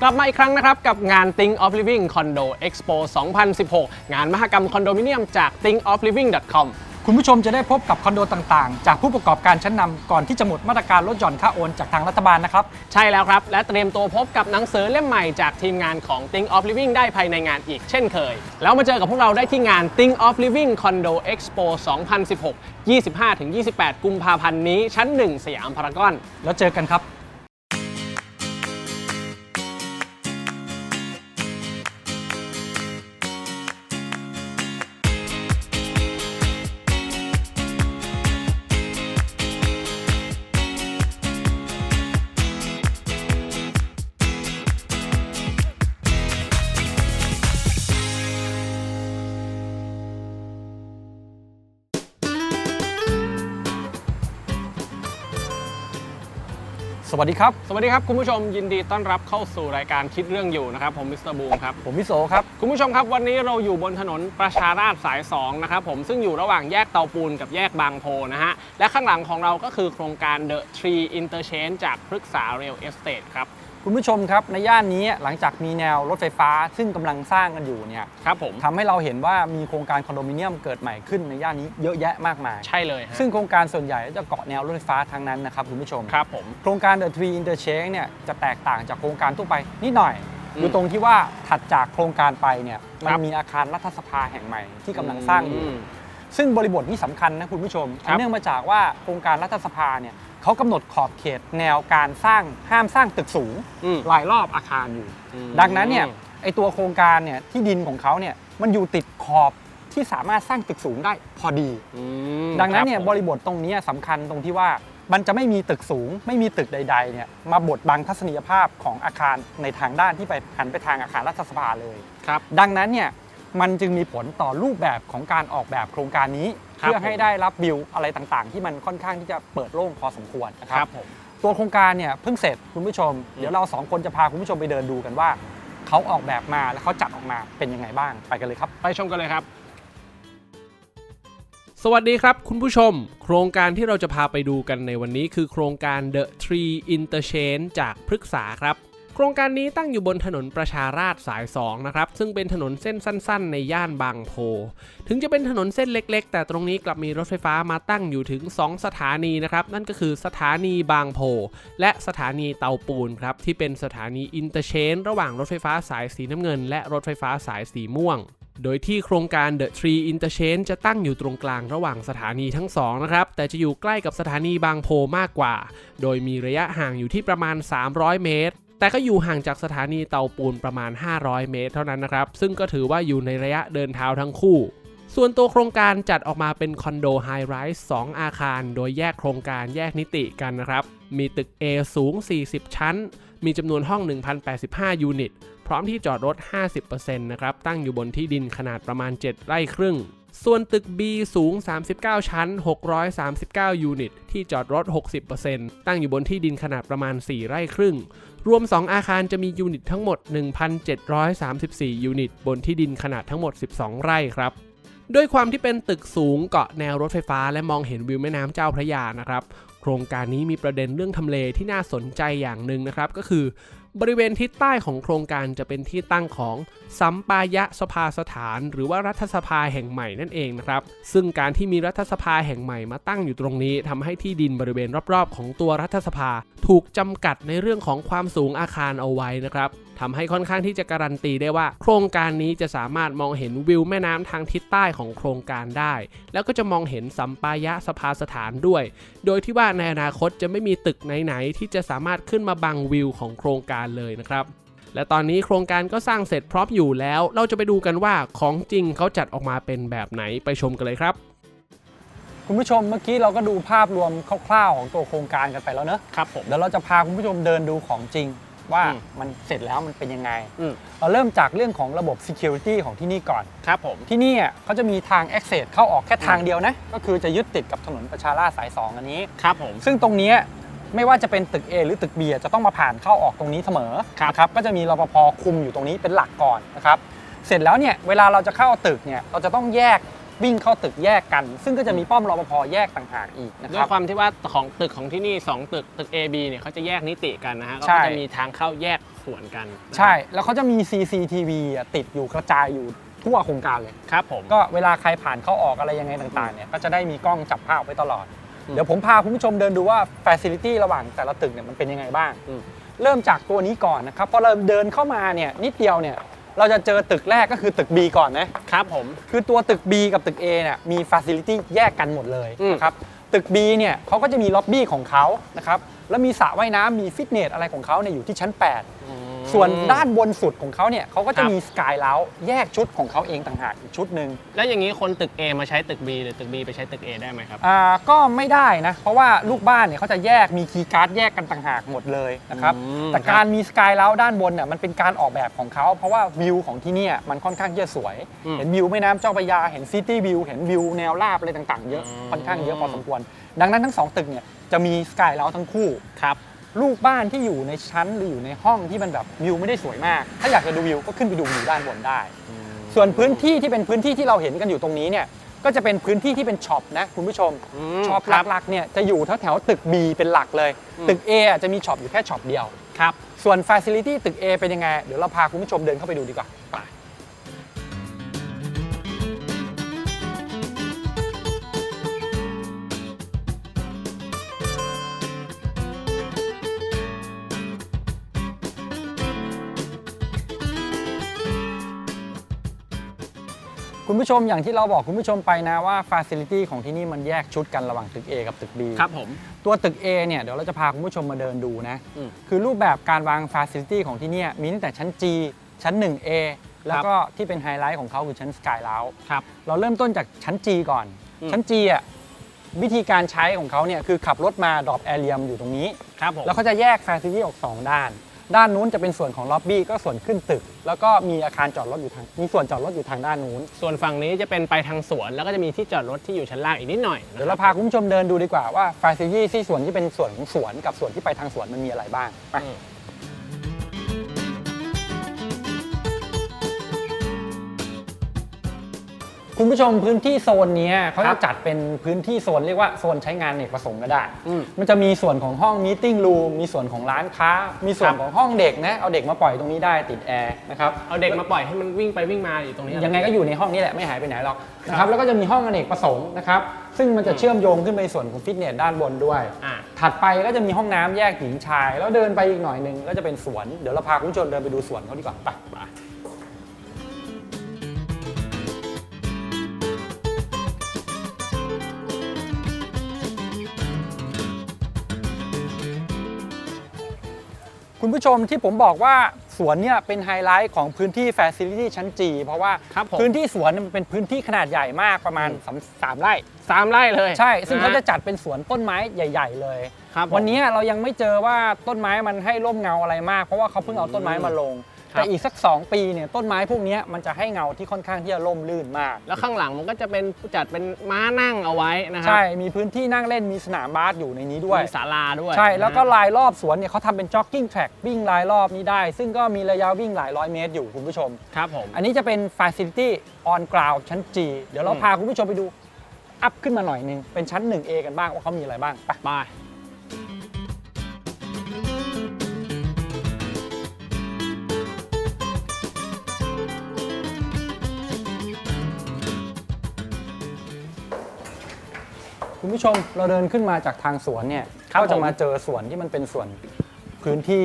กลับมาอีกครั้งนะครับ กับงาน Think of Living Condo Expo 2016 งานมหกรรมคอนโดมิเนียมจาก thinkofliving.com คุณผู้ชมจะได้พบกับคอนโดต่างๆ จากผู้ประกอบการชั้นนำก่อนที่จะหมดมาตรการลดหย่อนค่าโอนจากทางรัฐบาลนะครับ ใช่แล้วครับ และเตรียมตัวพบกับหนังสือเล่มใหม่จากทีมงานของ Think of Living ได้ภายในงานอีกเช่นเคย แล้วมาเจอกับพวกเราได้ที่งาน Think of Living Condo Expo 2016 25-28 กุมภาพันธ์นี้ชั้น 1 สยามพารากอน แล้วเจอกันครับ สวัสดีครับ สวัสดีครับ คุณผู้ชมยินดีต้อนรับเข้าสู่รายการคิดเรื่องอยู่นะครับ ผมมิสเตอร์บูมครับผมวิโสครับ คุณผู้ชมครับวันนี้เราอยู่บนถนนประชาราษฎร์สาย 2 นะครับผมซึ่งอยู่ระหว่างแยกเตาปูนกับแยกบางโพนะฮะ และข้างหลังของเราก็คือโครงการ The Tree Interchange จากพฤกษา Real Estate ครับ คุณผู้ชมครับในย่านนี้หลังจากมีแนวรถไฟฟ้าซึ่งกำลังสร้างกันอยู่เนี่ยครับผมทำให้เราเห็นว่ามีโครงการคอนโดมิเนียมเกิดใหม่ขึ้นในย่านนี้เยอะแยะมากมาย ใช่เลยฮะซึ่งโครงการส่วนใหญ่จะเกาะแนวรถไฟฟ้าทั้งนั้นนะครับคุณผู้ชมครับผมโครงการ The Tree Interchange เนี่ยจะแตกต่างจากโครงการทั่วไปนิดหน่อยอืมอยู่ตรงที่ว่าถัดจากโครงการไปเนี่ยมัคนรับมีอาคารรัฐสภาแห่งใหม่ที่กำลังสร้างอยู่มซึ่งบริบทนี้สำคัญนะคุณผู้ชมครับเนื่องมาจากว่าโครงการรัฐสภาเนี่ย เขากำหนดขอบเขตแนวการสร้างห้ามสร้างตึกสูงอืม รายรอบอาคารอยู่ อืม ดังนั้นเนี่ยไอตัวโครงการเนี่ยที่ดินของเขาเนี่ยมันอยู่ติดขอบที่สามารถสร้างตึกสูงได้พอดี อืมดังนั้นเนี่ยคบผมริบทตรงนี้สำคัญตรงที่ว่ามันจะไม่มีตึกสูง ไม่มีตึกใดๆเนี่ยมาบดบังทัศนียภาพของอาคารในทางด้านที่ไปหันไปทางอาคารรัฐสภาเลย ครับ ดังนั้นเนี่ยมันจึงมีผลต่อรูปแบบของการออกแบบโครงการนี้ครับ เพื่อให้ได้รับวิวอะไรต่างๆ ที่มันค่อนข้างที่จะเปิดโล่งพอสมควรนะคครัรับบผมตัวโครงการเนี่ยเพิ่งเสร็จคุณผู้ชม เดี๋ยวเราสองคนจะพาคุณผู้ชมไปเดินดูกันว่าเขาออกแบบมาและเขาจัดออกมาเป็นยังไงบ้างไปกันเลยครับ ไปชมกันเลยครับ สวัสดีครับคุณผู้ชม โครงการที่เราจะพาไปดูกันในวันนี้คือโครงการ The Tree Interchange จากพฤกษาครับ โครงการนี้ตั้งอยู่บนถนนประชาราษฎร์สาย 2 นะครับ ซึ่งเป็นถนนเส้นสั้น ๆ ในย่านบางโพ ถึงจะเป็นถนนเส้นเล็ก ๆ แต่ตรงนี้กลับมีรถไฟฟ้ามาตั้งอยู่ถึง 2 สถานีนะครับ นั่นก็คือสถานีบางโพ และสถานีเตาปูนครับ ที่เป็นสถานีอินเตอร์เชนระหว่างรถไฟฟ้าสายสีน้ำเงิน และรถไฟฟ้าสายสีม่วงโดยที่โครงการ The Tree Interchange จะตั้งอยู่ตรงกลางระหว่างสถานีทั้งสองนะครับ แต่จะอยู่ใกล้กับสถานีบางโพมากกว่า โดยมีระยะห่างอยู่ที่ประมาณ 300 เมตร แต่ก็อยู่ห่างจากสถานีเตาปูนประมาณ 500 เมตรเท่านั้นนะครับ ซึ่งก็ถือว่าอยู่ในระยะเดินเท้าทั้งคู่ ส่วนตัวโครงการจัดออกมาเป็นคอนโดไฮไรส์2อาคาร โดยแยกโครงการแยกนิติกันนะครับ มีตึก A สูง 40 ชั้น มีจำนวนห้อง 1,085 ยูนิต พร้อมที่จอดรถ 50%นะครับ ตั้งอยู่บนที่ดินขนาดประมาณ 7 ไร่ครึ่งส่วนตึก B สูง 39 ชั้น 639 ยูนิต ที่จอดรถ 60%ตั้งอยู่บนที่ดินขนาดประมาณ 4 ไร่ครึ่ง รวม 2 อาคารจะมียูนิตทั้งหมด 1,734 ยูนิต บนที่ดินขนาดทั้งหมด 12 ไร่ครับด้วยความที่เป็นตึกสูงเกาะแนวรถไฟฟ้า และมองเห็นวิวแม่น้ำเจ้าพระยานะครับ โครงการนี้มีประเด็นเรื่องทำเลที่น่าสนใจอย่างหนึ่งนะครับ ก็คือ บริเวณทิศใต้ของโครงการจะเป็นที่ตั้งของสัมปายะสภาสถาน หรือว่ารัฐสภาแห่งใหม่นั่นเองนะครับ ซึ่งการที่มีรัฐสภาแห่งใหม่มาตั้งอยู่ตรงนี้ทำให้ที่ดินบริเวณรอบๆ ของตัวรัฐสภา ถูกจำกัดในเรื่องของความสูงอาคารเอาไว้นะครับทำให้ค่อนข้างที่จะการันตีได้ว่า โครงการนี้จะสามารถมองเห็นวิวแม่น้ำทางทิศใต้ของโครงการได้ แล้วก็จะมองเห็นสัมปายะสภาสถานด้วย โดยที่ว่าในอนาคตจะไม่มีตึกไหนๆที่จะสามารถขึ้นมาบังวิวของโครงการเลยนะครับและตอนนี้โครงการก็สร้างเสร็จพร้อมอยู่แล้ว เราจะไปดูกันว่าของจริงเขาจัดออกมาเป็นแบบไหนไปชมกันเลยครับ คุณผู้ชมเมื่อกี้เราก็ดูภาพรวมคร่าวๆของตัวโครงการกันไปแล้วเนอะครับผมเดี๋ยวเราจะพาคุณผู้ชมเดินดูของจริง ว่าอืมมันเสร็จแล้วมันเป็นยังไง อืม เราเริ่มจากเรื่องของระบบ Security ของที่นี่ก่อน ครับผม ที่นี่อะเขาจะมีทาง Access เข้าออกแค่ทางเดียวนะ ก็คือจะยึดติดกับถนนประชาราษฎร์สาย 2 อันนี้ ครับผม ซึ่งตรงเนี้ยไม่ว่าจะเป็นตึก A หรือตึก B อะจะต้องมาผ่านเข้าออกตรงนี้เสมอครับ นะครับก็จะมีรปภคุมอยู่ตรงนี้เป็นหลักก่อนนะครับ เสร็จแล้วเนี่ยเวลาเราจะเข้าตึกเนี่ยเราจะต้องแยก วิ่งเข้าตึกแยกกัน ซึ่งก็จะมีป้อมรปภแยกต่างหากอีกนะด้ควรัยบ ความที่ว่าของตึกของที่นี่ 2 ตึกตึก A B เนี่ยเขาจะแยกนิติกันนะฮะใช่ก็จะมีทางเข้าแยกส่วนกันนะใช่แล้วเขาจะมี CCTV อะติดอยู่กระจายอยู่ทั่วโครงการเลย ครับผม ก็เวลาใครผ่านเข้าออกอะไรยังไงต่างๆเนี่ยก็จะได้มีกล้องจับภาพไว้ตลอด อืมเดี๋ยวผมพาคุณผู้ชมเดินดูว่า Facility ระหว่างแต่ละตึกเนี่ยมันเป็นยังไงบ้าง อืม เริ่มจากตัวนี้ก่อนนะครับพอเราเดินเข้ามาเนี่ยนิดเดียวเนี่ย เราจะเจอตึกแรกก็คือตึก B ก่อนนะครับผม คือตัวตึก B กับตึก A เนี่ยมี Facility แยกกันหมดเลยอืม นะครับ ตึก B เนี่ยเขาก็จะมีล็อบบี้ของเขานะครับ แล้วมีสระว่ายน้ำมีฟิตเนสอะไรของเขาเนี่ยอยู่ที่ชั้น 8 ส่วนด้านบนสุดของเขาเนี่ยเขาก็คจะรับมีสกายเลาแยกชุดของเขาเองต่างหากอีกชุดหนึ่งแล้วอย่างนี้คนตึก A มาใช้ตึก B หรือตึก B ไปใช้ตึก A ได้ไหมครับอ่าก็ไม่ได้นะเพราะว่าลูกบ้านเนี่ยเขาจะแยกมีคีย์การ์ดแยกกันต่างหากหมดเลยนะครับอืมแต่การมีสกายเลาด้านบนเนี่ยมันเป็นการออกแบบของเขาเพราะว่าวิวของที่เนี่ยมันค่อนข้างที่จะสวยอืมเห็นวิวแม่น้ำเจ้าพระยาเห็นซิตี้วิวเห็นวิวแนวราบอะไรต่างๆเยอะอืมค่อนข้างเยอะพอสมควร ดังนั้นทั้งสองตึกเนี่ยจะมีสกายเลาทั้งคู่ครับ ลูกบ้านที่อยู่ในชั้นหรืออยู่ในห้องที่มันแบบวิวไม่ได้สวยมาก ถ้าอยากจะดูวิวก็ขึ้นไปดูวิวด้านบนได้ ส่วนพื้นที่ที่เป็นพื้นที่ที่เราเห็นกันอยู่ตรงนี้เนี่ยก็จะเป็นพื้นที่ที่เป็นช็อปนะคุณผู้ชมอืมช็อปครับหลักๆเนี่ยจะอยู่แถวๆตึก B เป็นหลักเลยอืมตึก A อะจะมีช็อปอยู่แค่ช็อปเดียวครับส่วน Facility ตึก A เป็นยังไงเดี๋ยวเราพาคุณผู้ชมเดินเข้าไปดูดีกว่า คุณผู้ชมอย่างที่เราบอกคุณผู้ชมไปนะว่า Facility ของที่นี่มันแยกชุดกันระหว่างตึก A กับตึก B ครับผม ตัวตึก A เนี่ยเดี๋ยวเราจะพาคุณผู้ชมมาเดินดูนะ อืม คือรูปแบบการวางฟ a ซิลิตี้ของที่เนี่ยมีตั้งแต่ชั้น G ชั้น 1A แล้วก็ที่เป็นไฮไลท์ของเขาคือชั้น Sky l o u ครับ เราเริ่มต้นจากชั้น G ก่อน อืม ชั้น G อะวิธีการใช้ของเขาเนี่ยคือขับรถมาดรอปแอเรียมอยู่ตรงนี้ ครับผม แล้วเขาจะแยกฟ a ซิลิตี้ออก 2 ด้าน ด้านนู้นจะเป็นส่วนของล็อบบี้ก็ส่วนขึ้นตึก แล้วก็มีอาคารจอดรถอยู่ทางมีส่วนจอดรถอยู่ทางด้านนู้น ส่วนฝั่งนี้จะเป็นไปทางสวน แล้วก็จะมีที่จอดรถที่อยู่ชั้นล่างอีกนิดหน่อยเดี๋ยวเราพาคุณผู้ชมเดินดูดีกว่าว่าฟ a ซิลิตี้ที่ส่วนที่เป็นส่วนของสวนกับส่วนที่ไปทางสวนมันมีอะไรบ้างไป คุณผู้ชมพื้นที่โซนเนี้ยเขาครัจะบจัดเป็นพื้นที่โซนเรียกว่าโซนใช้งานเอกประสงค์ก็ได้อืมมันจะมีส่วนของห้องมีติ้งรูมมีส่วนของร้านค้า มีส่วนครับของห้องเด็กนะเอาเด็กมาปล่อยตรงนี้ได้ติดแอร์นะครับเอาเด็กมาปล่อยให้มันวิ่งไปวิ่งมาอยู่ตรงนี้ยังไงก็อยู่ในห้องนี้แหละไม่หายไปไหนหรอกนะคครัรับบแล้วก็จะมีห้องอเนกประสงค์นะครับซึ่งมันจะเชื่อมโยงขึ้นไปส่วนของฟิตเนสด้านบนด้วยอ่าถัดไปก็จะมีห้องน้ำแยกหญิงชาย แล้วเดินไปอีกหน่อยหนึงก็จะเป็นสวนเดี๋ยวเราพาคุณผู้ชมเดินไปดูสวนเขาดีกว่าไป ผู้ชมที่ผมบอกว่าสวนเนี่ยเป็นไฮไลท์ของพื้นที่ Facility ชั้น G เพราะว่าครับผมพื้นที่สวนเนี่ยมันเป็นพื้นที่ขนาดใหญ่มากประมาณอืมสามสามไร่ สามไร่เลยใช่ ซึ่งเขานจะจัดเป็นสวนต้นไม้ใหญ่ ๆ เลย ครับผม วันนี้เรายังไม่เจอว่าต้นไม้มันให้ร่มเงาอะไรมาก เพราะว่าเขาเพิ่งเอาต้นไม้มาลงครับ แต่อีกสัก 2 ปีเนี่ยต้นไม้พวกเนี้ยมันจะให้เงาที่ค่อนข้างที่จะร่มรื่นมาก แล้วข้างหลังมันก็จะเป็นจัดเป็นม้านั่งเอาไว้นะครัใช่มีพื้นที่นั่งเล่นมีสนามบาสอยู่ในนี้ด้วยมีศาลาด้วยใช่แล้วก็นะฮะลายรอบสวนเนี่ยเขาทำเป็นจ็อกกิ้งแทร็กวิ่งลายรอบนี้ได้ ซึ่งก็มีระยะวิ่งหลายร้อยเมตรอยู่คุณผู้ชมครับผมอันนี้จะเป็น Facility on ground ชั้น G เดี๋ยวเราอืมพาคุณผู้ชมไปดูอัพขึ้นมาหน่อยหนึงเป็นชั้น 1A กันบ้างว่าเขามีอะไรบ้างไป ชมเราเดินขึ้นมาจากทางสวนเนี่ยครับก็จะผมมาเจอสวนที่มันเป็นส่วนพื้นที่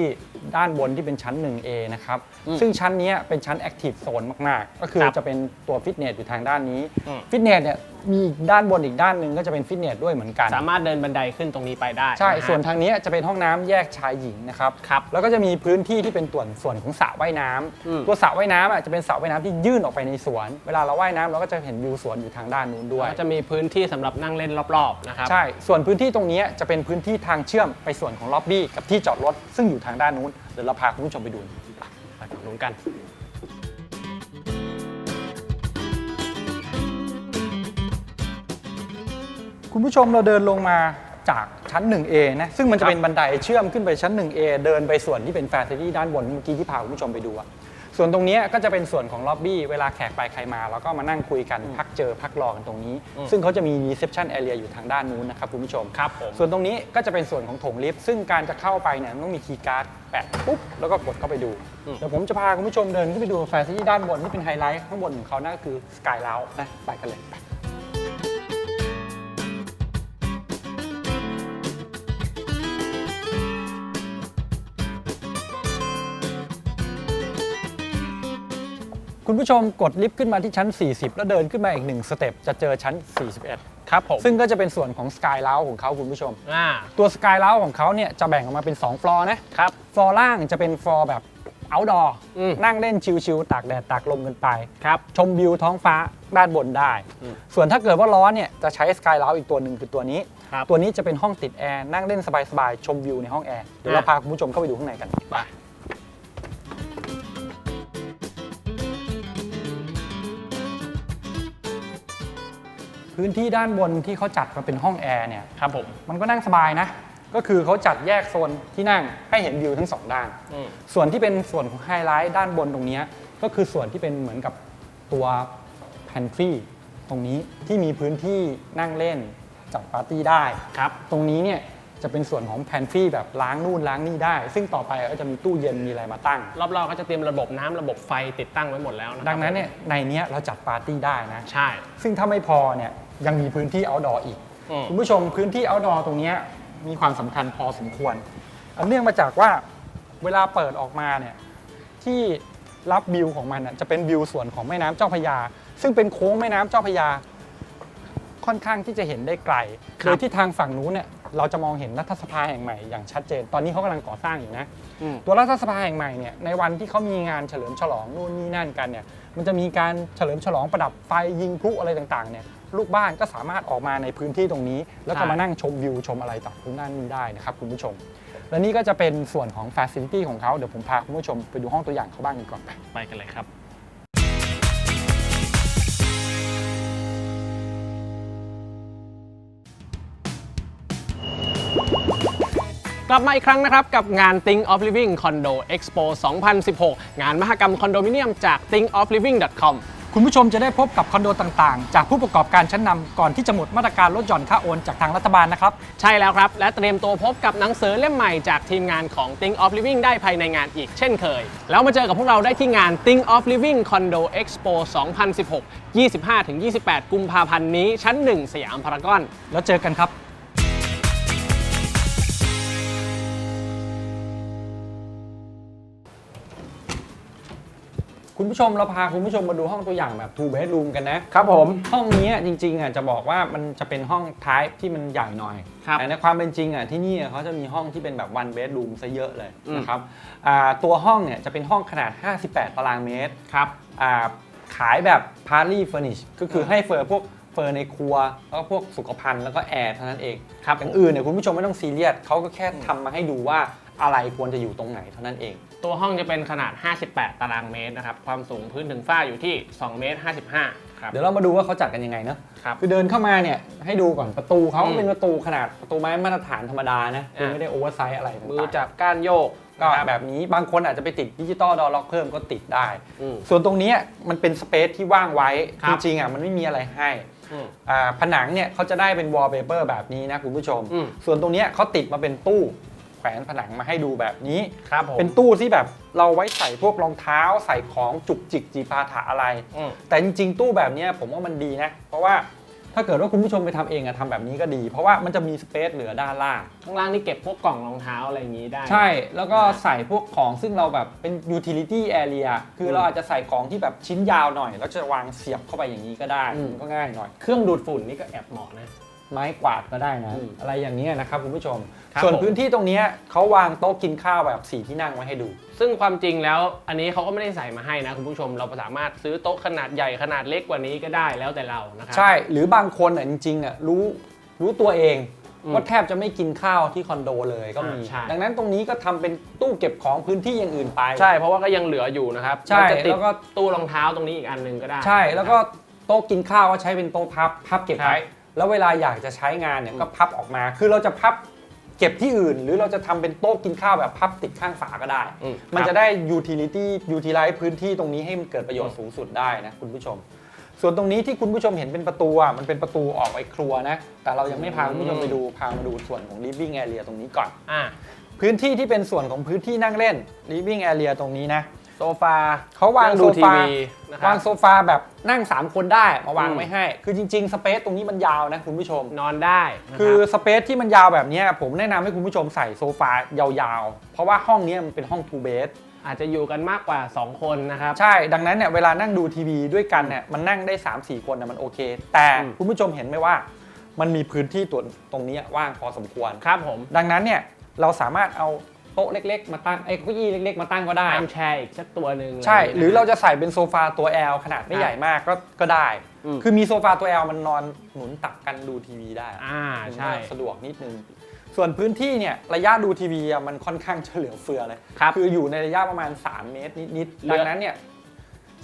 ด้านบนที่เป็นชั้น 1A นะครับอืมซึ่งชั้นเนี้ยเป็นชั้น Active Zone มากๆ ก็คือครับจะเป็นตัวฟิตเนสอยู่ทางด้านนี้ อืม ฟิตเนสเนี่ยมีอีกด้านบนอีกด้านหนึ่งก็จะเป็นฟิตเนสด้วยเหมือนกัน สามารถเดินบันไดขึ้นตรงนี้ไปได้ใช่ะฮะ ส่วนทางเนี้ยจะเป็นห้องน้ำแยกชายหญิงนะครับ ครับแล้วก็จะมีพื้นที่ที่เป็นส่วนส่วนของสระว่ายน้ำ อืม ตัวสระว่ายน้ำอะจะเป็นสระว่ายน้ำที่ยื่นออกไปในสวน เวลาเราว่ายน้ำเราก็จะเห็นวิวสวนอยู่ทางด้านนู้นด้วย ก็จะมีพื้นที่สำหรับนั่งเล่นรอบๆนะครับ ใช่ ส่วนพื้นที่ตรงเนี้ยจะเป็นพื้นที่ทางเชื่อมไปส่วนของล็อบบี้กับที่จอดรถซึ่งอยู่ทางด้านนู้นเดี๋ยวเราพาคุณผู้ชมไปดูไปฝั่งนู้นกันคุณผู้ชมเราเดินลงมาจากชั้น 1A นะซึ่งมันจะเป็นบันไดเชื่อมขึ้นไปชั้น 1A เดินไปส่วนที่เป็นแฟนซีด้านบนเมื่อกี้ที่พาคุณผู้ชมไปดูอะ ส่วนตรงเนี้ยก็จะเป็นส่วนของล็อบบี้เวลาแขกไปใครมาแล้วก็มานั่งคุยกันพักเจอพักรอกันตรงนี้อืมซึ่งเขาจะมี reception area อยู่ทางด้านนู้นนะครับคุณผู้ชม ครับผม ส่วนตรงนี้ก็จะเป็นส่วนของโถงลิฟต์ซึ่งการจะเข้าไปเนี่ยต้องมีคีย์การ์ดแปะปุ๊บ แล้วก็กดเข้าไปดูอืมเดี๋ยวผมจะพาคุณผู้ชมเดินขึ้นไปดูแฟชั่นที่ด้านบนที่เป็นไฮไลท์ข้างบนของเขานั่นก็คือสกายเลานะไปกันเลยไป คุณผู้ชมกดลิฟต์ขึ้นมาที่ชั้น 40 แล้วเดินขึ้นมาอีกหนึ่งสเต็ปจะเจอชั้น 41 ครับผม ซึ่งก็จะเป็นส่วนของสกายเลาของเขาคุณผู้ชม อ่า ตัวสกายเลาของเขาเนี่ยจะแบ่งออกมาเป็น 2 ฟลอร์นะครับ ฟลอร์ล่างจะเป็นฟลอร์แบบ outdoor อืม นั่งเล่นชิลๆตากแดดตากลมกันไป ครับ ชมวิวท้องฟ้าด้านบนได้ อืมส่วนถ้าเกิดว่าร้อนเนี่ยจะใช้สกายเลาอีกตัวหนึ่งคือตัวนี้ ครับ ตัวนี้จะเป็นห้องติดแอร์นั่งเล่นสบายๆ ชมวิวในห้องแอร์ เดี๋ยวเราอะพาคุณผู้ชมเข้าไปดูข้างในกัน ไป พื้นที่ด้านบนที่เขาจัดมาเป็นห้องแอร์เนี่ยครับผมมันก็นั่งสบายนะ ก็คือเขาจัดแยกโซนที่นั่งให้เห็นวิวทั้งสองด้าน อืมส่วนที่เป็นส่วนของไฮไลท์ด้านบนตรงเนี้ยก็คือส่วนที่เป็นเหมือนกับตัว pantry ตรงนี้ที่มีพื้นที่นั่งเล่นจัดปาร์ตี้ได้ ครับตรงนี้เนี่ยจะเป็นส่วนของ pantry แบบล้างนู่นล้างนี่ได้ ซึ่งต่อไปก็จะมีตู้เย็นมีอะไรมาตั้ง รอบๆก็จะเตรียมระบบน้ำระบบไฟติดตั้งไว้หมดแล้วะครับดังนั้นเนี่ยในเนี้ยเราจัดปาร์ตี้ได้นะ ใช่ ซึ่งถ้าไม่พอเนี่ย ยังมีพื้นที่ outdoor อีก อืม คุณผู้ชมพื้นที่ outdoor ตรงเนี้ยมีความสำคัญพอสมควร อันเนื่องมาจากว่าเวลาเปิดออกมาเนี่ยที่รับวิวของมันน่ะจะเป็นวิวส่วนของแม่น้ำเจ้าพระยา ซึ่งเป็นโค้งแม่น้ำเจ้าพระยา ค่อนข้างที่จะเห็นได้ไกลครับโดยที่ทางฝั่งนู้นเนี่ยเราจะมองเห็นรัฐสภาแห่งใหม่อย่างชัดเจน ตอนนี้เขากำลังก่อสร้างอยู่นะ อืม ตัวรัฐสภาแห่งใหม่เนี่ยในวันที่เขามีงานเฉลิมฉลองนู่นนี่นั่นกันเนี่ยมันจะมีการเฉลิมฉลองประดับไฟยิงพลุอะไรต่างๆเนี่ย ลูกบ้านก็สามารถออกมาในพื้นที่ตรงนี้ แล้วก็ใช่มานั่งชมวิวชมอะไรต่างๆนั่นนี่ได้นะครับคุณผู้ชม และนี่ก็จะเป็นส่วนของฟ a ซิลิตี้ของเขาเดี๋ยวผมพาคุณผู้ชมไปดูห้องตัวอย่างเขาบ้างกันก่อนไปไปกันเลยครับ กลับมาอีกครั้งนะครับ กับงาน Think of Living Condo Expo 2016 งานมหกรรมคอนโดมิเนียมจาก thinkofliving.com คุณผู้ชมจะได้พบกับคอนโดต่างๆ จากผู้ประกอบการชั้นนำก่อนที่จะหมดมาตรการลดหย่อนค่าโอนจากทางรัฐบาลนะครับ ใช่แล้วครับ และเตรียมตัวพบกับหนังสือเล่มใหม่จากทีมงานของ Think of Living ได้ภายในงานอีกเช่นเคย แล้วมาเจอกับพวกเราได้ที่งาน Think of Living Condo Expo 2016 25-28 กุมภาพันธ์นี้ชั้น 1 สยามพารากอน แล้วเจอกันครับ คุณผู้ชมเราพาคุณผู้ชมมาดูห้องตัวอย่างแบบ two bedroom กันนะครับผม ห้องนี้จริงๆอะจะบอกว่ามันจะเป็นห้องท้ายที่มันใหญ่หน่อย ครับแต่ในความเป็นจริงอะที่นี่อะเขาจะมีห้องที่เป็นแบบ one bedroom ซะเยอะเลยอืม นะครับอ่าตัวห้องเนี่ยจะเป็นห้องขนาด 58 ตารางเมตรครับ อ่าขายแบบ partly furnish ก็คือให้เฟอร์พวกเฟอร์ในครัว แล้วก็พวกสุขภัณฑ์แล้วก็แอร์เท่านั้นเองครับอย่างอื่นเนี่ยคุณผู้ชมไม่ต้องซีเรียสเขาก็แค่ทำมาให้ดูว่า อะไรควรจะอยู่ตรงไหนเท่านั้นเอง ตัวห้องจะเป็นขนาด 58 ตารางเมตรนะครับ ความสูงพื้นถึงฝ้าอยู่ที่ 2 เมตร 55 ครับ เดี๋ยวเรามาดูว่าเขาจัดกันยังไงเนอะครับ คือเดินเข้ามาเนี่ย ให้ดูก่อนประตูเขาอืม เป็นประตูขนาดประตูไม้มาตรฐานธรรมดานะคืออะไม่ได้โอเวอร์ไซส์อะไรต่างๆมือจับก้านโยกก็นะครับแบบนี้บางคนอาจจะไปติดดิจิตอลดอล็อกเพิ่มก็ติดได้ อืม ส่วนตรงเนี้ยมันเป็นสเปซที่ว่างไว้ครัจบริงๆอะมันไม่มีอะไรให้ อืม อ่าผนังเนี่ยเขาจะได้เป็นวอลเปเปอร์แบบนี้นะคุณผู้ชม อืมส่วนตรงเนี้ยเขาติดมาเป็นตู้ แขวนผนังมาให้ดูแบบนี้ ครับผม เป็นตู้ที่แบบเราไว้ใส่พวกรองเท้าใส่ของจุกจิกจีปาถะอะไร อืม แต่จริงๆ ตู้แบบเนี้ยผมว่ามันดีนะ เพราะว่าถ้าเกิดว่าคุณผู้ชมไปทำเองอะทำแบบนี้ก็ดี เพราะว่ามันจะมีสเปซเหลือด้านล่าง ข้างล่างนี่เก็บพวกกล่องรองเท้าอะไรอย่างนี้ได้ ใช่ แล้วก็ใส่พวกของซึ่งเราแบบเป็น utility area คือเราอาจจะใส่ของที่แบบชิ้นยาวหน่อย แล้วจะวางเสียบเข้าไปอย่างนี้ก็ได้อืมมันก็ง่ายหน่อย เครื่องดูดฝุ่นนี่ก็แอบเหมาะนะ ไม้กวาดก็ได้นะ อืมอะไรอย่างนี้ยนะครับคุณผู้ชม ครับส่วนผม พื้นที่ตรงเนี้ยเขาวางโต๊ะกินข้าวแบบสี่ที่นั่งไว้ให้ดู ซึ่งความจริงแล้วอันนี้เขาก็ไม่ได้ใส่มาให้นะคุณผู้ชมเราสามารถซื้อโต๊ะขนาดใหญ่ขนาดเล็กกว่านี้ก็ได้แล้วแต่เรานะครั ใช่ หรือบางคนอะจริงๆอะรู้รู้ตัวเองอืมว่าแทบจะไม่กินข้าวที่คอนโดเลยก็มี อ่าใช่ ดังนั้นตรงนี้ก็ทำเป็นตู้เก็บของพื้นที่อย่างอื่นไป ใช่เพราะว่าก็ยังเหลืออยู่นะครับใช่เราจะติดแล้วก็ ตู้รองเท้าตรงนี้อีกอันหนึงก็ได้ ใช่แล้วก็โต๊ะกินข้าวก็ใช้เป็นโต๊ะพับพับเก็บครับไว้ แล้วเวลาอยากจะใช้งานเนี่ยก็พับออกมา คือเราจะพับเก็บที่อื่น หรือเราจะทำเป็นโต๊ะกินข้าวแบบพับติดข้างฝาก็ได้อืมมันครับจะได้ utility utilize พื้นที่ตรงนี้ให้มันเกิดประโยชน์สูงสุดได้นะคุณผู้ชม ส่วนตรงนี้ที่คุณผู้ชมเห็นเป็นประตูอะมันเป็นประตูออกไปครัวนะ แต่เรายังไม่พาคุณผู้ชมไปดูพามาดูส่วนของ living area ตรงนี้ก่อนอ่าพื้นที่ที่เป็นส่วนของพื้นที่นั่งเล่น living area ตรงนี้นะ โซฟาเขาวางนั่โซดูทีฟาวีนะครัวาบงโซฟาแบบนั่ง 3 คนได้มาวางอืมไว้ให้ คือจริง ๆ สเปซตรงนี้มันยาวนะคุณผู้ชมนอนได้นะคือรับสเปซที่มันยาวแบบเนี้ยผมแนะนำให้คุณผู้ชมใส่โซฟายาวๆ เพราะว่าห้องเนี้ยมันเป็นห้อง two bed อาจจะอยู่กันมากกว่า 2 คนนะครับ ใช่ดังนั้นเนี่ยเวลานั่งดูทีวีด้วยกันเนี่ยมันนั่งได้ 3-4 คนนะมันโอเค แต่อืมคุณผู้ชมเห็นไหมว่า มันมีพื้นที่ตัวตรงนี้ว่างพอสมควรครับผม ดังนั้นเนี่ยเราสามารถเอา โต๊ะเล็ก ๆ มาตั้งไอ้เก้าอี้เล็ก ๆ มาตั้งก็ได้อาร์มแชร์อีกสักตัวหนึ่ง ใช่ะไย่งงี้ยหรือเราจะใส่เป็นโซฟาตัว L ขนาดไม่ครับใหญ่มากก็ก็ได้ อืม คือมีโซฟาตัว L มันนอนหนุนตักกันดูทีวีได้อ่าใช่ สะดวกนิดนึง ส่วนพื้นที่เนี่ยระยะดูทีวีอะมันค่อนข้างเฉลือเฟือเลยครับคืออยู่ในระยะประมาณ 3 เมตรนิดเหลืๆอดังนั้นเนี่ย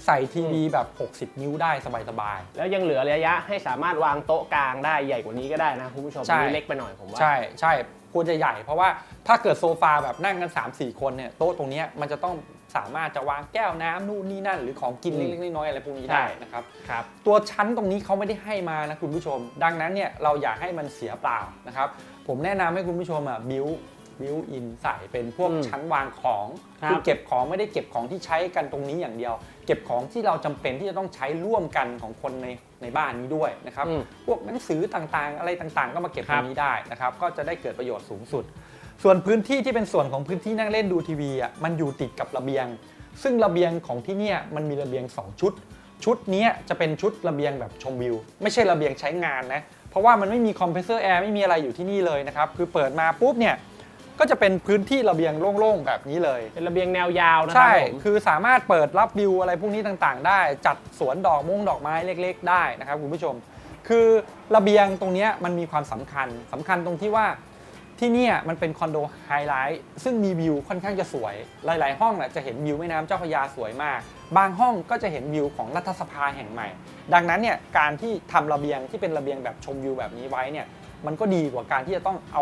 ใส่ทีวีแบบ 60 นิ้วได้สบาย แล้วยังเหลือระยะให้สามารถวางโต๊ะกลางได้ใหญ่กว่านี้ก็ได้นะคุณผู้ชมใช่นี่เล็กไปหน่อยผมว่าๆใช่ใช่ ควรจะใหญ่ เพราะว่าถ้าเกิดโซฟาแบบนั่งกัน 3-4 คนเนี่ยโต๊ะตรงเนี้ยมันจะต้องสามารถจะวางแก้วน้ำนู่นนี่นั่น หรือของกินอืมเล็กๆน้อยๆอะไรพวกนี้ใช่ได้นะครับครับ ตัวชั้นตรงนี้เขาไม่ได้ให้มานะคุณผู้ชม ดังนั้นเนี่ยเราอยากให้มันเสียเปล่านะครับผมแนะนำให้คุณผู้ชมอะบิว บิวอินใส่เป็นพวกอืมชั้นวางของครับ คือเก็บของไม่ได้เก็บของที่ใช้กันตรงนี้อย่างเดียว เก็บของที่เราจำเป็นที่จะต้องใช้ร่วมกันของคนในในบ้านนี้ด้วยนะครับ อืม พวกหนังสือต่างๆ อะไรต่างๆ ก็มาเก็บคตรัรบงนี้ได้นะครับ ก็จะได้เกิดประโยชน์สูงสุด ส่วนพื้นที่ที่เป็นส่วนของพื้นที่นั่งเล่นดูทีวีอะมันอยู่ติดกับระเบียง ซึ่งระเบียงของที่เนี่ยมันมีระเบียง 2 ชุด ชุดเนี้ยจะเป็นชุดระเบียงแบบชมวิว ไม่ใช่ระเบียงใช้งานนะ เพราะว่ามันไม่มีคอมเพรสเซอร์แอร์ไม่มีอะไรอยู่ที่นี่เลยนะครับ คือเปิดมาปุ๊บเนี่ย ก็จะเป็นพื้นที่ระเบียงโล่งๆแบบนี้เลย เป็นระเบียงแนวยาวนะครัใช่ผม คือสามารถเปิดรับวิวอะไรพวกนี้ต่างๆ ได้ จัดสวนดอกมงดอกไม้เล็ก ๆ ได้นะครับคุณผู้ชม คือระเบียงตรงเนี้ยมันมีความสำคัญสำคัญตรงที่ว่าที่เนี่ยมันเป็นคอนโดไฮไลท์ซึ่งมีวิวค่อนข้างจะสวย หลาย ๆ ห้องน่ะจะเห็นวิวแม่น้ำเจ้าพระยาสวยมาก บางห้องก็จะเห็นวิวของรัฐสภาแห่งใหม่ ดังนั้นเนี่ยการที่ทำระเบียงที่เป็นระเบียงแบบชมวิวแบบนี้ไว้เนี่ยมันก็ดีกว่าการที่จะต้องเอา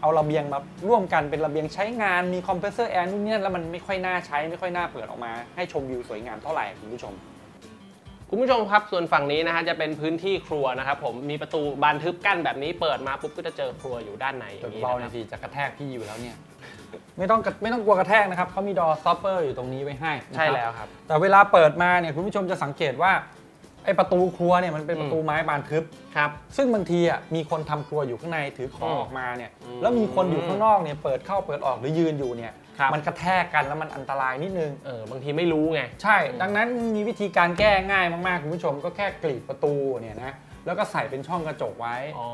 เอาระเบียงมาร่วมกันเป็นระเบียงใช้งานมีคอมเพรสเซอร์แอร์นู่นนี่นั่นแล้วมันไม่ค่อยน่าใช้ไม่ค่อยน่าเปิดออกมา ให้ชมวิวสวยงามเท่าไหร่คุณผู้ชมคุณผู้ชมครับส่วนฝั่งนี้นะฮะจะเป็นพื้นที่ครัวนะครับผมมีประตูบานทึบกั้นแบบนี้เปิดมาปุ๊บก็จะเจอครัวอยู่ด้านในอย่างนี้เบานะหคน่รัอบยสิจะกระแทกพี่อยู่แล้วเนี่ย ไม่ต้องกระไม่ต้องกลัวกระแทกนะครับเขามีดอสต็อปเปอร์อยู่ตรงนี้ไว้ให้นะครับ ใช่แล้วครับ แต่เวลาเปิดมาเนี่ยคุณผู้ชมจะสังเกตว่า ไอ้ประตูครัวเนี่ยมันเป็นประตูไม้บานทึบ ครับ ซึ่งบางทีอะมีคนทำครัวอยู่ข้างในถือของอืมออกมาเนี่ยอืมแล้วมีคนอยู่ข้างนอกเนี่ยเปิดเข้าเปิดออกหรือยืนอยู่เนี่ยครับ มันกระแทกกันแล้วมันอันตรายนิดนึง เออบางทีไม่รู้ไง ใช่ ดังนั้นมีวิธีการแก้ง่ายมากๆ คุณผู้ชมก็แค่กรีดประตูเนี่ยนะ แล้วก็ใส่เป็นช่องกระจกไว้ อ๋อ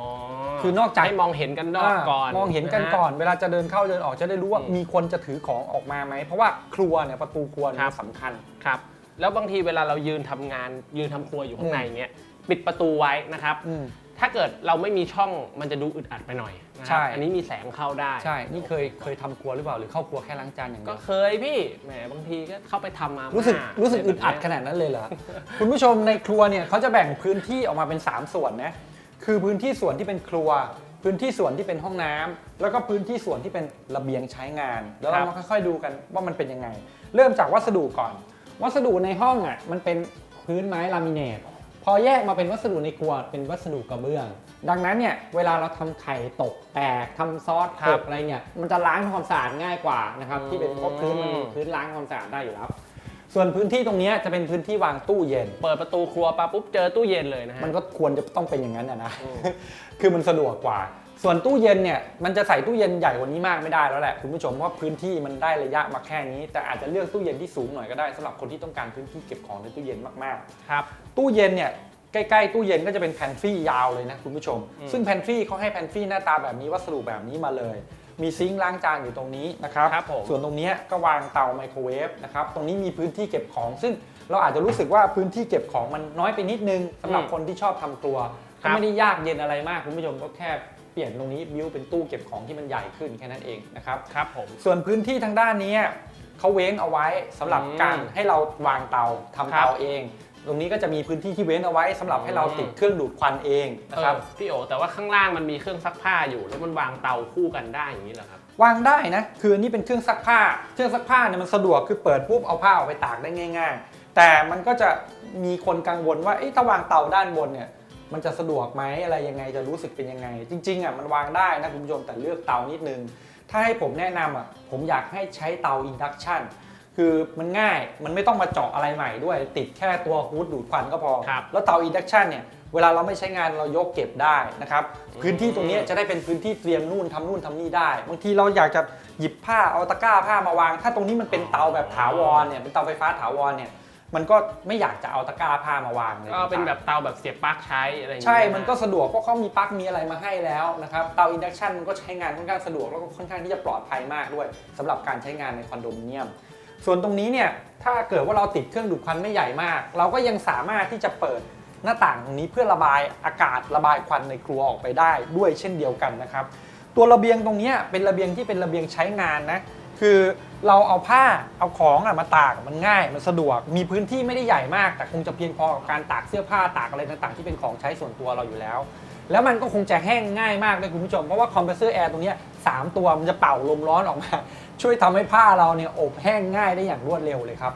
คือนอกจากให้มองเห็นกันนอกก่อนมองเห็นกันะฮะก่อน เวลาจะเดินเข้าเดินออกจะได้รู้ว่าอืมมีคนจะถือของออกมาไหม เพราะว่าครัวเนี่ยประตูครัวเนี่ยครับ มันสำคัญ ครับ แล้วบางทีเวลาเรายืนทำงาน ยืนทำครัวอยู่ข้างในอืมเงี้ยปิดประตูไว้นะครับ อืม ถ้าเกิดเราไม่มีช่องมันจะดูอึดอัดไปหน่อยนะครับใช่ อันนี้มีแสงเข้าได้ ใช่ นี่เคยเคยทำครัวหรือเปล่าหรือเข้าครัวแค่ล้างจานอย่างเดีก็ยวเคยพี่แหมบางทีก็เข้าไปทำมารู้สึกม่ารู้สึกอึดอัดะไรขแบบเนี้ยนาดนั้นเลยเหรอ คุณผู้ชมในครัวเนี่ยเขาจะแบ่งพื้นที่ออกมาเป็น 3 ส่วนนะคือพื้นที่ส่วนที่เป็นครัว พื้นที่ส่วนที่เป็นห้องน้ำแล้วก็พื้นที่ส่วนที่เป็นระเบียงใช้งาน แล้วเรามาค่อยๆดูกันว่ามันเป็นยังไง เริ่มจากวัสดุก่อน วัสดุในห้องอะมันเป็นพื้นไม้ลามิเนตพอแยกมาเป็นวัสดุในครัวเป็นวัสดุกระเบื้อง ดังนั้นเนี่ยเวลาเราทำไข่ตกแตกทำซอสครัหบกอะไรเนี่ยมันจะล้างทำความสะอาดง่ายกว่านะครับที่เป็นเพราะพื้นมันอืมพื้นล้างความสะอาดได้อยู่แล้ว ส่วนพื้นที่ตรงเนี้ยจะเป็นพื้นที่วางตู้เย็น เปิดประตูครัวปาปุ๊บเจอตู้เย็นเลยนะฮะ มันก็ควรจะต้องเป็นอย่างนั้นนะนะคือมันสะดวกกว่า ส่วนตู้เย็นเนี่ย มันจะใส่ตู้เย็นใหญ่กว่านี้มากไม่ได้แล้วแหละคุณผู้ชม เพราะพื้นที่มันได้ระยะมาแค่นี้ แต่อาจจะเลือกตู้เย็นที่สูงหน่อยก็ได้สำหรับคนที่ต้องการพื้นที่เก็บของในตู้เย็นมากครับ ๆ ตู้เย็นเนี่ย ใกล้ๆตู้เย็นก็จะเป็นแพนทรียาวเลยนะคุณผู้ชมอืมซึ่งแพนทรีเขาให้แพนทรีหน้าตาแบบนี้วัสดุแบบนี้มาเลย มีซิงค์ล้างจานอยู่ตรงนี้นะครับครับผมส่วนตรงเนี้ยก็วางเตาไมโครเวฟนะครับตรงนี้มีพื้นที่เก็บของ ซึ่งเราอาจจะรู้สึกว่าพื้นที่เก็บของมันน้อยไปนิดนึงสำหรับอืมคนที่ชอบทำครัวครัก็บไม่ได้ยากเย็นอะไรมากคุณผู้ชมก็แค่เปลี่ยนตรงนี้บิวเป็นตู้เก็บของที่มันใหญ่ขึ้นแค่นั้นเองนะครับครับผมส่วนพื้นที่ทางด้านนี้เขาเว้นเอาไว้สำหรับอืมการให้เราวางเตาทำครับเตาเอง ตรงนี้ก็จะมีพื้นที่ที่เว้นเอาไว้สำหรับให้เราติดเครื่องดูดควันเองนะครับ เออพี่โอแต่ว่าข้างล่างมันมีเครื่องซักผ้าอยู่ แล้วมันวางเตาคู่กันได้อย่างนี้เหรอครับ วางได้นะ คืออันนี้เป็นเครื่องซักผ้า เครื่องซักผ้าเนี่ยมันสะดวกคือเปิดปุ๊บเอาผ้าออกไปตากได้ง่าย ๆ แต่มันก็จะมีคนกังวลว่าเอ๊ะถ้าวางเตาด้านบนเนี่ยมันจะสะดวกไหมอะไรยังไงจะรู้สึกเป็นยังไง จริงๆอะมันวางได้นะคุณผู้ชมแต่เลือกเตานิดนึง ถ้าให้ผมแนะนำอะผมอยากให้ใช้เตาอินดักชัน คือมันง่ายมันไม่ต้องมาเจาะอะไรใหม่ด้วย ติดแค่ตัวฮูดดูดควันก็พอ ครับแล้วเตาอินดักชันเนี่ยเวลาเราไม่ใช้งานเรายกเก็บได้นะครับ พื้นที่ตรงเนี้ยจะได้เป็นพื้นที่เตรียมนู่นทำนู่นทำนี่ได้ บางทีเราอยากจะหยิบผ้าเอาตะกร้าผ้ามาวาง ถ้าตรงนี้มันเป็นเตาแบบถาวรเนี่ยเป็นเตาไฟฟ้าถาวรเนี่ยมันก็ไม่อยากจะเอาตะกร้าผ้ามาวางเลย ก็เป็นแบบเตาแบบเสียบปลั๊กใช้อะไรอย่างเงี้ยใช่ มันก็สะดวกเพราะเขามีปลั๊กมีอะไรมาให้แล้วนะครับ เตาอินดักชันมันก็ใช้งานค่อนข้างสะดวกแล้วก็ค่อนข้างที่จะปลอดภัยมากด้วยสำหรับการใช้งานในคอนโดมิเนียม ส่วนตรงนี้เนี่ยถ้าเกิดว่าเราติดเครื่องดูดควันไม่ใหญ่มาก เราก็ยังสามารถที่จะเปิดหน้าต่างตรงนี้เพื่อระบายอากาศระบายควันในครัวออกไปได้ด้วยเช่นเดียวกันนะครับ ตัวระเบียงตรงนี้เป็นระเบียงที่เป็นระเบียงใช้งานนะคือเราเอาผ้าเอาของอะมาตากมันง่ายมันสะดวก มีพื้นที่ไม่ได้ใหญ่มาก แต่คงจะเพียงพอกับการตากเสื้อผ้าตากอะไรต่างๆ ที่เป็นของใช้ส่วนตัวเราอยู่แล้ว แล้วมันก็คงจะแห้งง่ายมากเลยคุณผู้ชม เพราะว่าคอมเพรสเซอร์แอร์ตรงนี้ยสามตัวมันจะเป่าลมร้อนออกมา ช่วยทำให้ผ้าเราเนี่ยอบแห้งง่ายได้อย่างรวดเร็วเลยครับ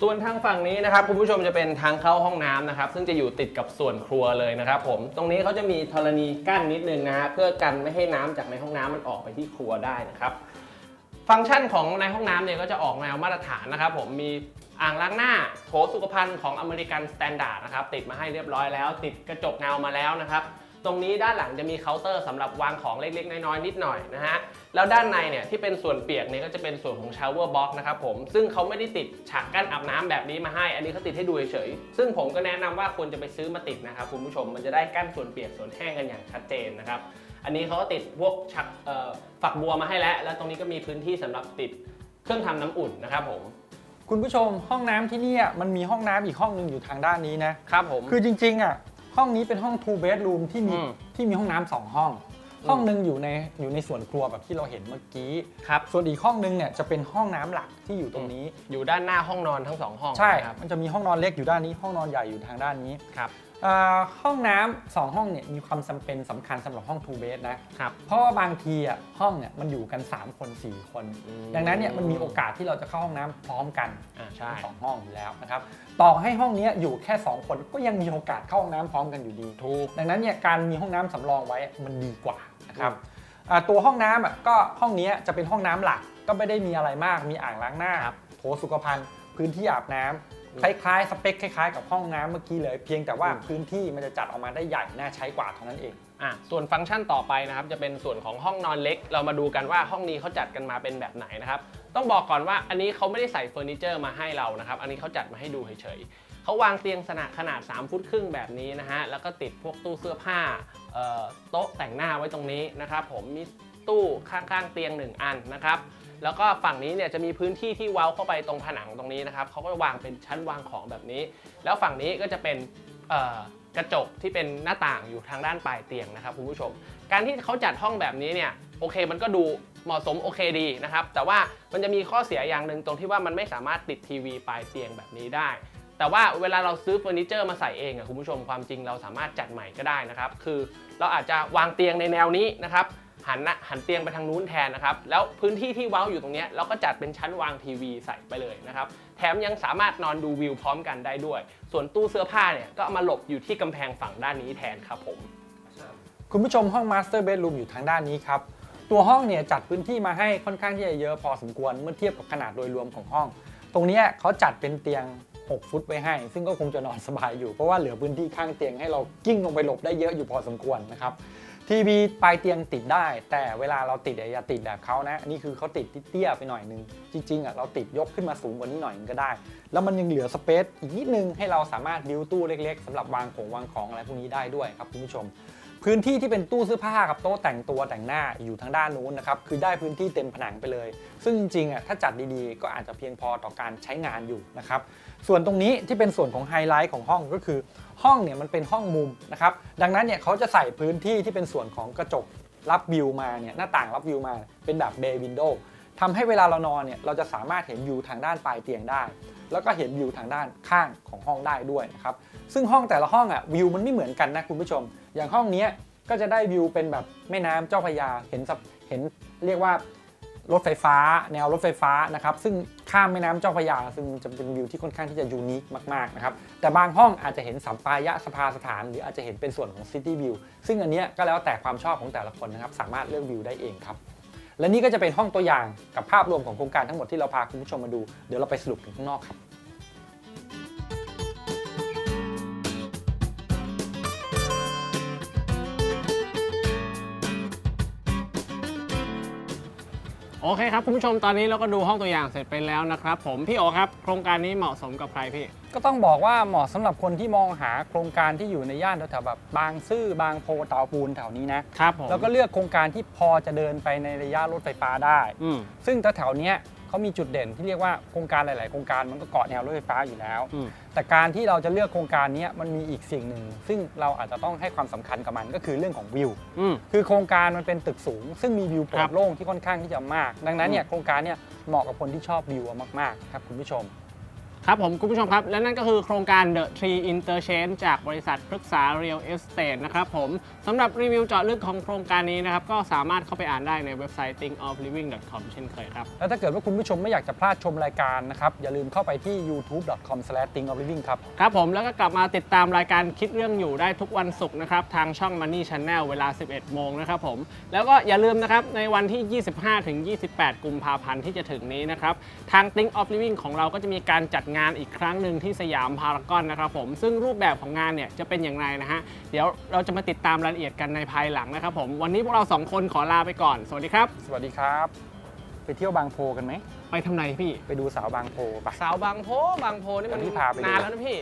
ส่วนทางฝั่งนี้นะครับคุณผู้ชมจะเป็นทางเข้าห้องน้ำนะครับ ซึ่งจะอยู่ติดกับส่วนครัวเลยนะครับ ผมตรงนี้เขาจะมีธรณีกั้นนิดนึงนะฮะเพื่อกันไม่ให้น้ำจากในห้องน้ำมันออกไปที่ครัวได้นะครับ ฟังก์ชันของในห้องน้ำเนี่ยก็จะออกแนวมาตรฐานนะครับ ผมมี อ่างล้างหน้าโถสุขภัณฑ์ของอเมริกันสแตนดาร์ดนะครับติดมาให้เรียบร้อยแล้ว ติดกระจกเงามาแล้วนะครับ ตรงนี้ด้านหลังจะมีเคาน์เตอร์สำหรับวางของเล็กๆ น้อยๆ นิดหน่อยนะฮะแล้วด้านในเนี่ยที่เป็นส่วนเปียกเนี่ยก็จะเป็นส่วนของชาวเวอร์บ็อกนะครับผมซึ่งเขาไม่ได้ติดฉากกั้นอาบน้ำแบบนี้มาให้ อันนี้เขาติดให้ดูเฉยๆซึ่งผมก็แนะนำว่าควรจะไปซื้อมาติดนะครับคุณผู้ชมมันจะได้กั้นส่วนเปียกส่วนแห้งกันอย่างชัดเจนนะครับอันนี้เขาก็ติดพวกชักฝักบัวมาให้แล้ว แล้วตรงนี้ก็มีพื้นที่สำหรับติดเครื่องทำน้ำอุ่นนะครับผม คุณผู้ชมห้องน้ำที่เนี่ยมันมีห้องน้ำอีกห้องหนึ่งอยู่ทางด้านนี้นะครับผม คือจริงๆอะห้องนี้เป็นห้อง two bedroom ที่มีอืมที่มีห้องน้ำสองห้องอืมห้องหนึ่งอยู่ในอยู่ในส่วนครัวแบบที่เราเห็นเมื่อกี้ครับ ส่วนอีกห้องหนึงเนี่ยจะเป็นห้องน้ำหลักที่อยู่ตรงนี้ อยู่ด้านหน้าห้องนอนทั้งสองห้องใช่ครับมันจะมีห้องนอนเล็กอยู่ด้านนี้ ห้องนอนใหญ่อยู่ทางด้านนี้ ครับอ่า ห้องน้ำสองห้องเนี่ยมีความจำเป็นสำคัญสำหรับห้อง two bed นะครับ เพราะว่าบางทีอะห้องเนี่ยมันอยู่กัน 3 คน 4 คน อืม ดังนั้นเนี่ยมันมีโอกาสที่เราจะเข้าห้องน้ำพร้อมกันอ่าใช่ ทั้งสองห้องอยู่แล้วนะครับต่อให้ห้องเนี้ยอยู่แค่ 2 คนก็ยังมีโอกาสเข้าห้องน้ำพร้อมกันอยู่ดี ถูก ดังนั้นเนี่ยการมีห้องน้ำสำรองไว้มันดีกว่านะครับอ่าตัวห้องน้ำอะก็ห้องเนี้ยจะเป็นห้องน้ำหลักก็ไม่ได้มีอะไรมากมีอ่างล้างหน้าครับโถสุขภัณฑ์ พื้นที่อาบน้ำ คล้ายๆ สเปคคล้ายๆ กับห้องน้ำเมื่อกี้เลย เพียงแต่ว่าอืมพื้นที่มันจะจัดออกมาได้ใหญ่น่าใช้กว่าเท่านั้นเอง อะส่วนฟังก์ชันต่อไปนะครับจะเป็นส่วนของห้องนอนเล็ก เรามาดูกันว่าห้องนี้เขาจัดกันมาเป็นแบบไหนนะครับ ต้องบอกก่อนว่าอันนี้เขาไม่ได้ใส่เฟอร์นิเจอร์มาให้เรานะครับ อันนี้เขาจัดมาให้ดูเฉยๆเขาวางเตียงขนาดขนาด 3 ฟุตครึ่งแบบนี้นะฮะแล้วก็ติดพวกตู้เสื้อผ้าเอ่อโต๊ะแต่งหน้าไว้ตรงนี้นะครับผมมีตู้ข้างๆเตียง 1 อันนะครับ แล้วก็ฝั่งนี้เนี่ยจะมีพื้นที่ที่เว้าเข้าไปตรงผนังตรงนี้นะครับเขาก็วางเป็นชั้นวางของแบบนี้ แล้วฝั่งนี้ก็จะเป็นกระจกที่เป็นหน้าต่างอยู่ทางด้านปลายเตียงนะครับคุณผู้ชม การที่เขาจัดห้องแบบนี้เนี่ยโอเคมันก็ดูเหมาะสมโอเคดีนะครับ แต่ว่ามันจะมีข้อเสียอย่างหนึ่งตรงที่ว่ามันไม่สามารถติดทีวีปลายเตียงแบบนี้ได้ แต่ว่าเวลาเราซื้อเฟอร์นิเจอร์มาใส่เองอะคุณผู้ชมความจริงเราสามารถจัดใหม่ก็ได้นะครับ คือเราอาจจะวางเตียงในแนวนี้นะครับ หันน้าหันเตียงไปทางนู้นแทนนะครับ แล้วพื้นที่ที่เว้าอยู่ตรงเนี้ยเราก็จัดเป็นชั้นวางทีวีใส่ไปเลยนะครับ แถมยังสามารถนอนดูวิวพร้อมกันได้ด้วย ส่วนตู้เสื้อผ้าเนี่ยก็มาหลบอยู่ที่กำแพงฝั่งด้านนี้แทนครับผม คุณผู้ชมห้องมาสเตอร์เบดรูมอยู่ทางด้านนี้ครับ ตัวห้องเนี่ยจัดพื้นที่มาให้ค่อนข้างที่จะเยอะพอสมควรเมื่อเทียบกับขนาดโดยรวมของห้อง ตรงเนี้ยเขาจัดเป็นเตียง 6 ฟุตไว้ให้ ซึ่งก็คงจะนอนสบายอยู่เพราะว่าเหลือพื้นที่ข้างเตียงให้เรากิ้งลงไปหลบได้เยอะอยู่พอสมควรนะครับ ทีวีปลายเตียงติดได้ แต่เวลาเราติดอย่าติดแบบเขานะนี่คือเขาติดเตี้ยไปหน่อยนึง จริงๆอะเราติดยกขึ้นมาสูงกว่านี้หน่อยก็ได้ แล้วมันยังเหลือสเปซอีกนิดนึงให้เราสามารถบิวตู้เล็ก ๆสำหรับวางของวางของอะไรพวกนี้ได้ด้วยครับคุณผู้ชม พื้นที่ที่เป็นตู้เสื้อผ้ากับโต๊ะแต่งตัวแต่งหน้าอยู่ทางด้านนู้นนะครับคือได้พื้นที่เต็มผนังไปเลย ซึ่งจริงๆอะถ้าจัดดีๆ ก็อาจจะเพียงพอต่อการใช้งานอยู่นะครับส่วนตรงนี้ที่เป็นส่วนของไฮไลท์ของห้องก็คือ ห้องเนี่ยมันเป็นห้องมุมนะครับดังนั้นเนี่ยเขาจะใส่พื้นที่ที่เป็นส่วนของกระจกรับวิวมาเนี่ยหน้าต่างรับวิวมาเป็นแบบเบย์วินโดว์ทำให้เวลาเรานอนเนี่ยเราจะสามารถเห็นวิวทางด้านปลายเตียงได้ แล้วก็เห็นวิวทางด้านข้างของห้องได้ด้วยนะครับซึ่งห้องแต่ละห้องอะวิวมันไม่เหมือนกันนะคุณผู้ชม อย่างห้องนี้ก็จะได้วิวเป็นแบบแม่น้ำเจ้าพระยาเห็นสับเห็นเรียกว่ารถไฟฟ้า แนวรถไฟฟ้านะครับซึ่งข้ามแม่น้ำเจ้าพระยา ซึ่งจะเป็นวิวที่ค่อนข้างที่จะยูนิคมากๆนะครับแต่บางห้องอาจจะเห็นสัมปายะสภาสถาน หรืออาจจะเห็นเป็นส่วนของซิตี้วิวซึ่งอันนี้ก็แล้วแต่ความชอบของแต่ละคนนะครับสามารถเลือกวิวได้เองครับและนี่ก็จะเป็นห้องตัวอย่างกับภาพรวมของโครงการทั้งหมดที่เราพาคุณผู้ชมมาดู เดี๋ยวเราไปสรุปกันข้างนอกครับ โอเคครับคุณผู้ชมตอนนี้เราก็ดูห้องตัวอย่างเสร็จไปแล้วนะครับผมพี่โอครับ โครงการนี้เหมาะสมกับใครพี่ ก็ต้องบอกว่าเหมาะสำหรับคนที่มองหาโครงการที่อยู่ในย่านแถวๆแบบบางซื่อบางโพเตาปูนแถวนี้นะครับผมแล้วก็เลือกโครงการที่พอจะเดินไปในระยะรถไฟฟ้าได้ อืมซึ่งแถวๆเนี้ย เขามีจุดเด่นที่เรียกว่าโครงการหลาย ๆ โครงการมันก็เกาะแนวรถไฟฟ้าอยู่แล้ว อืม แต่การที่เราจะเลือกโครงการเนี้ยมันมีอีกสิ่งหนึ่ง ซึ่งเราอาจจะต้องให้ความสำคัญกับมันก็คือเรื่องของวิว อืม คือโครงการมันเป็นตึกสูง ซึ่งมีวิวโปร่ครังบโล่งที่ค่อนข้างที่จะมาก ดังนั้นเนี่ยอืมโครงการเนี่ยเหมาะกับคนที่ชอบวิวมากๆครับคุณผู้ชม ครับผมคุณผู้ชมครับ และนั่นก็คือโครงการ The Tree Interchange จากบริษัทพฤกษา Real Estate นะครับผมสำหรับรีวิวเจาะลึกของโครงการนี้นะครับ ก็สามารถเข้าไปอ่านได้ในเว็บไซต์ thinkofliving.com เช่นเคยครับ แล้วถ้าเกิดว่าคุณผู้ชมไม่อยากจะพลาดชมรายการนะครับ อย่าลืมเข้าไปที่ youtube.com/thinkofliving ครับ ครับผมแล้วก็กลับมาติดตามรายการคิดเรื่องอยู่ได้ทุกวันศุกร์นะครับ ทางช่อง Money Channel เวลา 11 โมงนะครับผมแล้วก็อย่าลืมนะครับในวันที่ 25ถึง28 กุมภาพันธ์ที่จะถึงนี้นะครับทาง Think of Living ของเราก็จะมีการจัดงานอีกครั้งหนึ่งที่สยามพารากอนนะครับผมซึ่งรูปแบบของงานเนี่ยจะเป็นอย่างไรนะฮะเดี๋ยวเราจะมาติดตามรายละเอียดกันในภายหลังนะครับผมวันนี้พวกเราสองคนขอลาไปก่อน สวัสดีครับ สวัสดีครับ ไปเที่ยวบางโพกันไหม ไปทำไมพี่ ไปดูสาวบางโพไปสาวบางโพบางโพนี่มันเดี๋ยวพี่พาไปดู นานแล้วนะพี่